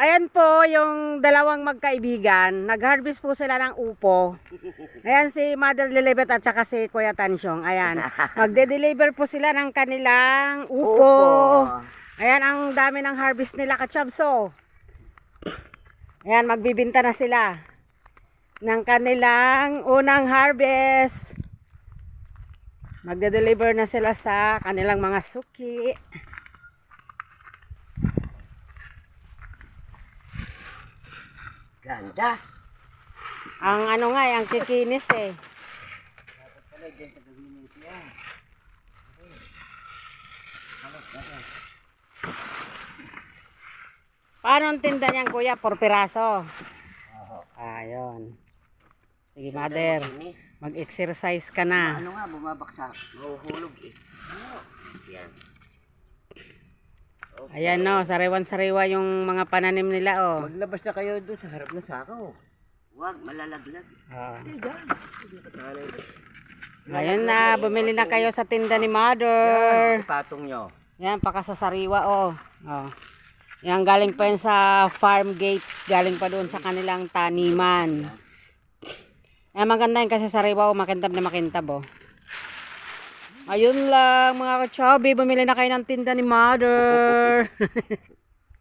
Ayan po yung dalawang magkaibigan. Nag-harvest po sila ng upo. Ayan si Mother Lilibet at saka si Kuya Tansyong. Ayan. Magde-deliver po sila ng kanilang upo. Ayan ang dami ng harvest nila kachabso. Ayan, magbibinta na sila ng kanilang unang harvest. Magde-deliver na sila sa kanilang mga suki. Ganda. Ang ano nga, eh, ang kikinis eh. Paano ang tinda niyan kuya? Por piraso. Ayun. Sige mother, mag-exercise ka na. Ano nga, bumabaksak. Mahuhulog eh. Ano? Yan. Ayan no, sariwan-sariwa yung mga pananim nila oh. Maglabas na kayo doon sa harap ng sakaw. Huwag, malalaglag. Ah. Ayun na, bumili na kayo sa tinda ni mother. Patong nyo. Yan, pakasasariwa oh. oh. Yan, galing pa yan sa farm gate. Galing pa doon sa kanilang taniman. Yan, maganda yun kasi sariwa oh. Makintab na makintab oh. Ayun lang mga kachabi. Bumili na kayo ng tinda ni mother.